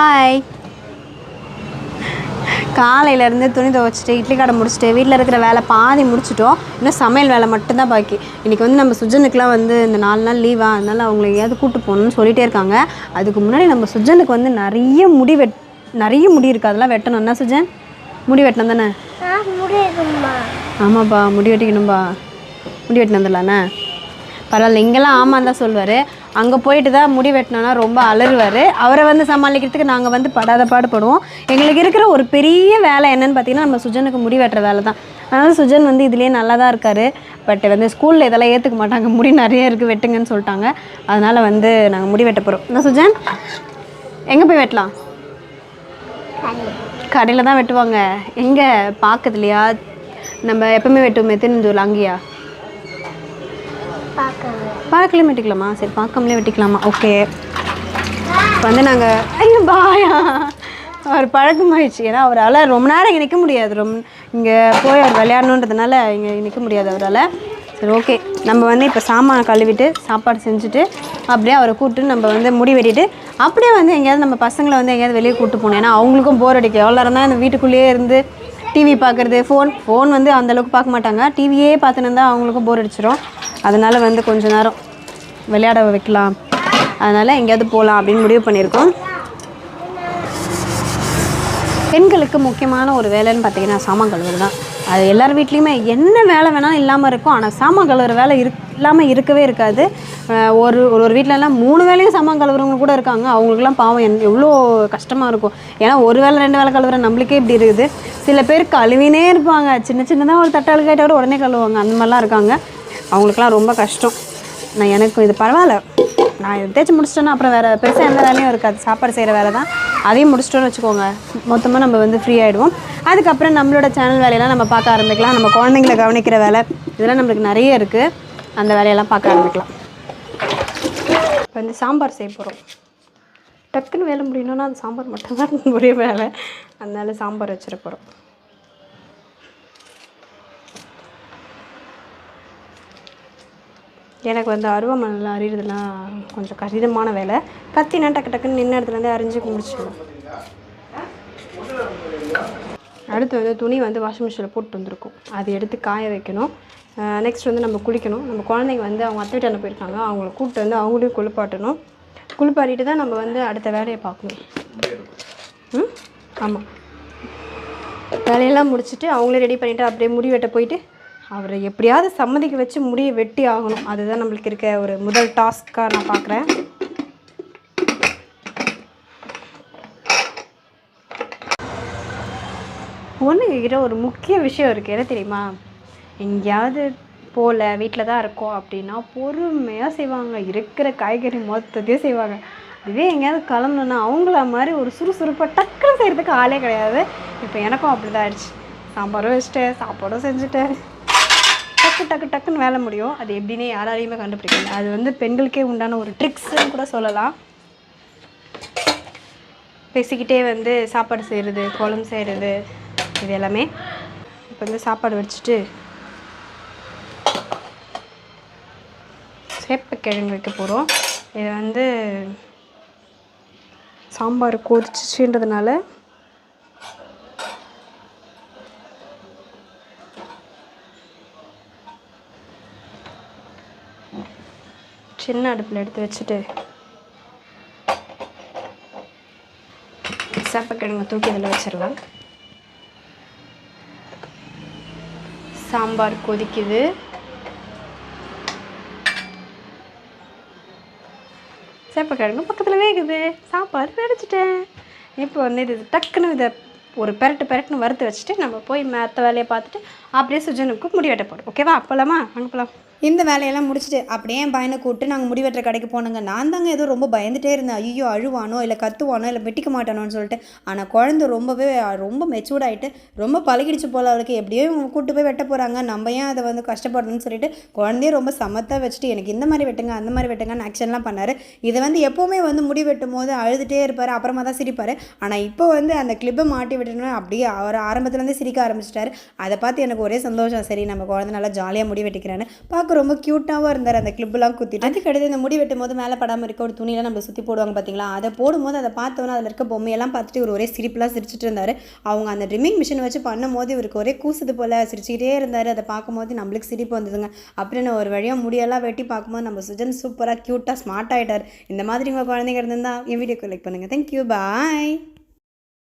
Hi காலையிலேருந்து துணி துவைச்சிட்டு இட்லி கடை முடிச்சுட்டு வீட்டில் இருக்கிற வேலை பாதி முடிச்சிட்டோம். இன்னும் சமையல் வேலை மட்டும்தான் பாக்கி. இன்றைக்கி வந்து நம்ம சுஜனுக்குலாம் வந்து இந்த நாலு நாள் லீவா அதனால அவங்கள எங்கேயாவது கூட்டு போகணும்னு சொல்லிட்டே இருக்காங்க. அதுக்கு முன்னாடி நம்ம சுஜனுக்கு வந்து நிறைய முடி வெட் நிறைய முடி இருக்குது அதெல்லாம் வெட்டணும். என்ன சுஜன்? முடி வெட்டணும் தானே? ஆமாப்பா முடி வெட்டிக்கணும்பா. முடி வெட்டினு வந்துடலாண்ணே பரவாயில்ல இங்கெல்லாம் ஆமாம் தான் சொல்லுவார். அங்கே போயிட்டு தான் முடி வெட்டினோன்னா ரொம்ப அலறுவார். அவரை வந்து சமாளிக்கிறதுக்கு நாங்கள் வந்து படாத பாடுபடுவோம் எங்களுக்கு இருக்கிற ஒரு பெரிய வேலை என்னென்னு பார்த்தீங்கன்னா நம்ம சுஜனுக்கு முடி வெட்டுற வேலை தான். அதனால் சுஜன் வந்து இதுலேயே நல்லா தான் இருக்கார். பட் வந்து ஸ்கூலில் இதெல்லாம் ஏற்றுக்க மாட்டாங்க. முடி நிறைய இருக்குது வெட்டுங்கன்னு சொல்லிட்டாங்க. அதனால் வந்து நாங்கள் முடி வெட்ட போகிறோம் என்ன சுஜன்? எங்கே போய் வெட்டலாம்? கடையில் தான் வெட்டுவாங்க. எங்கே? பார்க்கறதுலையா நம்ம எப்பவுமே வெட்டுவோமே திருநெந்தூரில் அங்கேயா? பார்க்க பார்க்கலையும் வெட்டிக்கலாமா சரி பார்க்காமலே வெட்டிக்கலாமா? ஓகே இப்போ வந்து நாங்கள் ஐயோ பாயா அவர் பழக்கமாயிடுச்சு ஏன்னா அவரால் ரொம்ப நேரம் இங்கே நிற்க முடியாது. ரொம்ப இங்கே போய் அவர் விளையாடணுன்றதுனால இங்கே நிற்க முடியாது அவரால். சரி ஓகே நம்ம வந்து இப்போ சாமானை கழுவிட்டு சாப்பாடு செஞ்சுட்டு அப்படியே அவரை கூப்பிட்டு நம்ம வந்து முடி வெட்டிட்டு அப்படியே வந்து எங்கேயாவது நம்ம பசங்களை வந்து எங்கேயாவது வெளியே கூப்பிட்டு போகணும். ஏன்னா அவங்களுக்கும் போர் அடிக்கும். எவ்வளோ நேரம் தான் இந்த வீட்டுக்குள்ளேயே இருந்து டிவி பார்க்குறது ஃபோன் ஃபோன் வந்து அந்தளவுக்கு பார்க்க மாட்டாங்க. டிவியே பார்த்துன்னு இருந்தால் அவங்களுக்கும் போர் அடிச்சிடும் அதனால் வந்து கொஞ்ச நேரம் விளையாட வைக்கலாம். அதனால் எங்கேயாவது போகலாம் அப்படின்னு முடிவு பண்ணியிருக்கோம். பெண்களுக்கு முக்கியமான ஒரு வேலைன்னு பார்த்தீங்கன்னா சாமான் கழுவுறது தான். அது எல்லார் வீட்லேயுமே என்ன வேலை வேணாலும் இல்லாமல் இருக்கும். ஆனால் சாமான் கழுவுற வேலை இருக் இல்லாமல் இருக்கவே இருக்காது. ஒரு ஒரு ஒரு வீட்டிலலாம் மூணு வேலையும் சாமான் கழுவுறவங்க கூட இருக்காங்க. அவங்களுக்குலாம் பாவம் என் எவ்வளோ கஷ்டமாக இருக்கும். ஏன்னா ஒரு வேலை ரெண்டு வேலை கழுவுற நம்மளுக்கே இப்படி இருக்குது. சில பேர் கழுவினே இருப்பாங்க. சின்ன சின்னதாக ஒரு தட்டாளு கேட்டால் உடனே கழுவுவாங்க. அந்த மாதிரிலாம் இருக்காங்க. அவங்களுக்குலாம் ரொம்ப கஷ்டம். நான் எனக்கும் இது பரவாயில்ல. நான் இதை தேய்ச்சி முடிச்சிட்டேன்னா அப்புறம் வேறு பெருசாக எந்த வேலையும் இருக்காது. சாப்பாடு செய்கிற வேலை தான். அதையும் முடிச்சிட்டோன்னு வச்சுக்கோங்க. மொத்தமாக நம்ம வந்து ஃப்ரீ ஆகிடுவோம் அதுக்கப்புறம் நம்மளோட சேனல் வேலையெல்லாம் நம்ம பார்க்க ஆரம்பிக்கலாம். நம்ம குழந்தைங்கள கவனிக்கிற வேலை. இதெல்லாம் நம்மளுக்கு நிறைய இருக்குது அந்த வேலையெல்லாம் பார்க்க ஆரம்பிக்கலாம். இப்போ வந்து சாம்பார் செய்ய போகிறோம் டக்குன்னு வேலை முடியணும்னா அந்த சாம்பார் மட்டும்தான் ஒரே வேலை. அதனால சாம்பார் வச்சிட போகிறோம் எனக்கு வந்து அருவமனையில் அறியறதுலாம் கொஞ்சம் கடினமான வேலை. கத்தினா டக்கு டக்குன்னு நின்ன இடத்துலேருந்து அரிஞ்சு முடிச்சிடும் அடுத்து வந்து துணி வந்து வாஷிங் மிஷினில் போட்டு வந்திருக்கும். அது எடுத்து காய வைக்கணும். நெக்ஸ்ட் வந்து நம்ம குளிக்கணும். நம்ம குழந்தைங்க வந்து அவங்க அத்தை வீட்டாண்ட போயிருக்காங்க. அவங்கள கூப்பிட்டு வந்து அவங்களையும் குளிப்பாட்டணும். குளிப்பாட்டிட்டு தான் நம்ம வந்து அடுத்த வேலையை பார்க்கணும். ம்? ஆமாம் வேலையெல்லாம் முடிச்சுட்டு அவங்களே ரெடி பண்ணிவிட்டு அப்படியே முடி வெட்ட போயிட்டு அவரை எப்படியாவது சம்மதிக்க வச்சு முடியை வெட்டி ஆகணும். அதுதான் நம்மளுக்கு இருக்க ஒரு முதல் டாஸ்க்காக நான் பார்க்குறேன். ஒன்று ஒரு முக்கிய விஷயம் இருக்குது என்ன தெரியுமா? எங்கேயாவது போகல வீட்டில் தான் இருக்கோம் அப்படின்னா பொறுமையாக செய்வாங்க. இருக்கிற காய்கறி மொத்தத்தையும் செய்வாங்க. இதுவே எங்கேயாவது கிளம்பணுன்னா அவங்கள மாதிரி ஒரு சுறுசுறுப்பாக டக்குன்னு செய்கிறதுக்கு ஆளே கிடையாது. இப்போ எனக்கும் அப்படி தான் ஆயிடுச்சு. சாம்பாரும் வச்சுட்டேன் சாப்பாடும் செஞ்சுட்டேன். டக்கு டக்கு டக்குன்னு வேலை முடியும். அது எப்படின்னே யாராலையுமே கண்டுபிடிக்கல. அது வந்து பெண்களுக்கே உண்டான ஒரு ட்ரிக்ஸ்ன்னு கூட சொல்லலாம். பேசிக்கிட்டே வந்து சாப்பாடு செய்கிறது குழம்பு செய்கிறது இது எல்லாமே இப்போ வந்து சாப்பாடு வச்சுட்டு சேப்பக்கிழங்கு வைக்க போகிறோம் இது வந்து சாம்பார் கொதிச்சுன்றதுனால சின்ன அடுப்பில் எடுத்து வச்சுட்டு சேப்பக்கிழங்கு தூக்கி இதில் வச்சிடலாம். சாம்பார் கொதிக்குது. சேப்பக்கிழங்கு பக்கத்தில் வேகுது. சாப்பாடு வெடிச்சிட்டேன். இப்போ வந்து இது டக்குன்னு இதை ஒரு பெரட்டு பெரட்டுன்னு வறுத்து வச்சுட்டு நம்ம போய் மற்ற வேலையை பார்த்துட்டு அப்படியே சுஜனுக்கு முடிவெட்ட போடும் போகிறோம் ஓகேவா? போகலாமா அங்கே போகலாம் இந்த வேலையெல்லாம் முடிச்சுட்டு அப்படியே என் பையனை கூப்பிட்டு நாங்கள் முடிவெட்டுற கடைக்கு போனோங்க. நான் தாங்க ஏதோ ரொம்ப பயந்துட்டே இருந்தேன். ஐயோ அழுவானோ இல்லை கத்துவானோ இல்லை வெட்டிக்க மாட்டானோன்னு சொல்லிட்டு. ஆனால் குழந்தை ரொம்பவே ரொம்ப மெச்சூர்ட் ஆகிட்டு ரொம்ப பழகிடுச்சு போல அவளுக்கு. எப்படியோ கூப்பிட்டு போய் வெட்ட போகிறாங்க நம்ம ஏன் அதை வந்து கஷ்டப்படணும்னு சொல்லிட்டு குழந்தைய ரொம்ப சமத்தாக வச்சுட்டு எனக்கு இந்த மாதிரி வெட்டுங்க அந்த மாதிரி வெட்டுங்கன்னு ஆக்ஷன்லாம் பண்ணார். இதை வந்து எப்போவுமே வந்து முடி வெட்டும் போது அழுதுகிட்டே இருப்பார் அப்புறமா தான் சிரிப்பார். ஆனால் இப்போ வந்து அந்த கிளிப்பை மாட்டி விட்டணும் அப்படியே அவர் ஆரம்பத்துலேருந்து சிரிக்க ஆரம்பிச்சிட்டாரு. அதை பார்த்து எனக்கு ஒரே சந்தோஷம். சரி நம்ம குழந்தை நல்லா ஜாலியாக முடி வெட்டிக்கிறான்னு பார்க்க பார்க்க ரொம்ப க்யூட்டாகவும் இருந்தார் அந்த கிளிப்லாம் குத்திட்டு. அதுக்கடுத்து இந்த முடி வெட்டும் போது மேலே படாமல் இருக்க ஒரு துணியெல்லாம் நம்ம சுற்றி போடுவாங்க பார்த்தீங்களா அதை போடும்போது அதை பார்த்தோன்னா அதில் இருக்க பொம்மையெல்லாம் பார்த்துட்டு ஒரு ஒரே சிரிப்புலாம் சிரிச்சிட்டு இருந்தார். அவங்க அந்த ட்ரிம்மிங் மிஷின் வச்சு பண்ணும்போது இவருக்கு ஒரே கூசுது போல் சிரிச்சுக்கிட்டே இருந்தார். அதை பார்க்கும்போது நம்மளுக்கு சிரிப்பு வந்ததுங்க. அப்படின்னு ஒரு வழியாக முடியெல்லாம் வெட்டி பார்க்கும்போது நம்ம சுஜன் சூப்பராக க்யூட்டாக ஸ்மார்ட் ஆகிட்டார் இந்த மாதிரி உங்கள் குழந்தைங்க இருந்தால் என் வீடியோக்கு லைக் பண்ணுங்கள் தேங்க்யூ பாய்